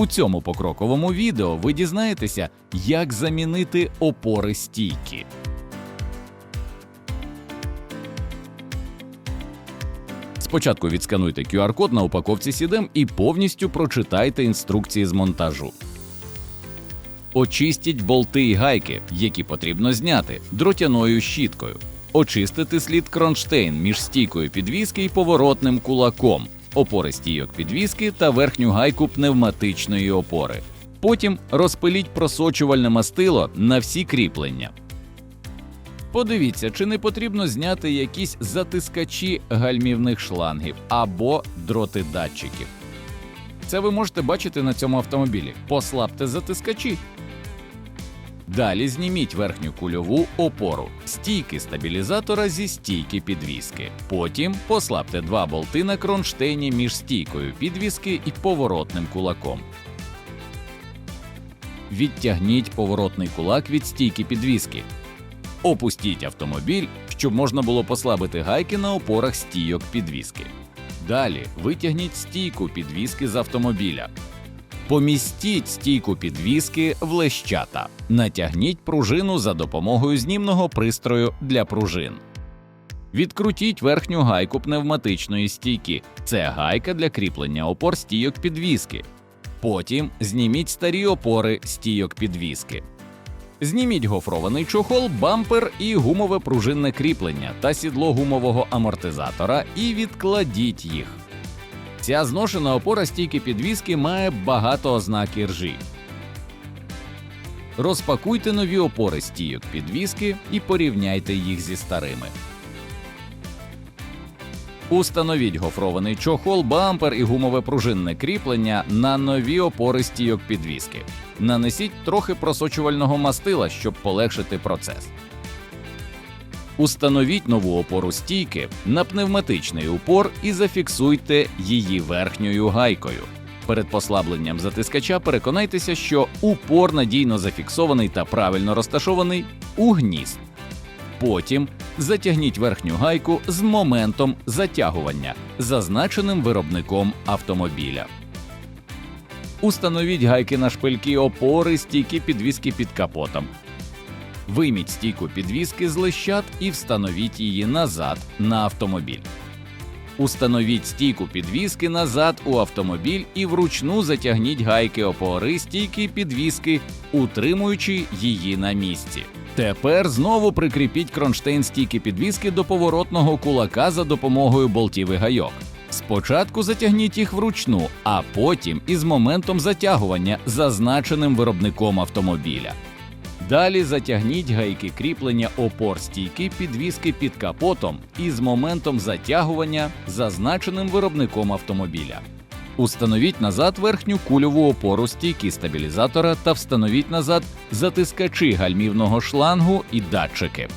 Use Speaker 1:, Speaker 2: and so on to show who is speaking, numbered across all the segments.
Speaker 1: У цьому покроковому відео ви дізнаєтеся, як замінити опори стійки. Спочатку відскануйте QR-код на упаковці Сідем і повністю прочитайте інструкції з монтажу. Очистіть болти і гайки, які потрібно зняти, дротяною щіткою. Очистити слід кронштейн між стійкою підвіски і поворотним кулаком, опори стійок підвіски та верхню гайку пневматичної опори. Потім розпиліть просочувальне мастило на всі кріплення. Подивіться, чи не потрібно зняти якісь затискачі гальмівних шлангів або дроти датчиків. Це ви можете бачити на цьому автомобілі. Послабте затискачі. Далі зніміть верхню кульову опору, стійки стабілізатора зі стійки підвіски. Потім послабте два болти на кронштейні між стійкою підвіски і поворотним кулаком. Відтягніть поворотний кулак від стійки підвіски. Опустіть автомобіль, щоб можна було послабити гайки на опорах стійок підвіски. Далі витягніть стійку підвіски з автомобіля. Помістіть стійку підвіски в лещата. Натягніть пружину за допомогою знімного пристрою для пружин. Відкрутіть верхню гайку пневматичної стійки. Це гайка для кріплення опор стійок підвіски. Потім зніміть старі опори стійок підвіски. Зніміть гофрований чохол, бампер і гумове пружинне кріплення та сідло гумового амортизатора і відкладіть їх. Ця зношена опора стійки підвіски має багато ознак іржі. Розпакуйте нові опори стійок підвіски і порівняйте їх зі старими. Установіть гофрований чохол, бампер і гумове пружинне кріплення на нові опори стійок підвіски. Нанесіть трохи просочувального мастила, щоб полегшити процес. Установіть нову опору стійки на пневматичний упор і зафіксуйте її верхньою гайкою. Перед послабленням затискача переконайтеся, що упор надійно зафіксований та правильно розташований у гнізд. Потім затягніть верхню гайку з моментом затягування, зазначеним виробником автомобіля. Установіть гайки на шпильки опори стійки підвіски під капотом. Вийміть стійку підвіски з лещат і встановіть її назад на автомобіль. Установіть стійку підвіски назад у автомобіль і вручну затягніть гайки опори стійки підвіски, утримуючи її на місці. Тепер знову прикріпіть кронштейн стійки підвіски до поворотного кулака за допомогою болтів і гайок. Спочатку затягніть їх вручну, а потім із моментом затягування, зазначеним виробником автомобіля. Далі затягніть гайки кріплення опор стійки підвіски під капотом із моментом затягування, зазначеним виробником автомобіля. Установіть назад верхню кульову опору стійки стабілізатора та встановіть назад затискачі гальмівного шлангу і датчики.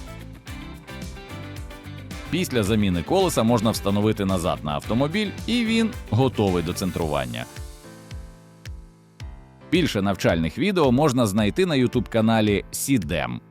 Speaker 1: Після заміни колеса можна встановити назад на автомобіль, і він готовий до центрування. Більше навчальних відео можна знайти на ютуб каналі Сідем.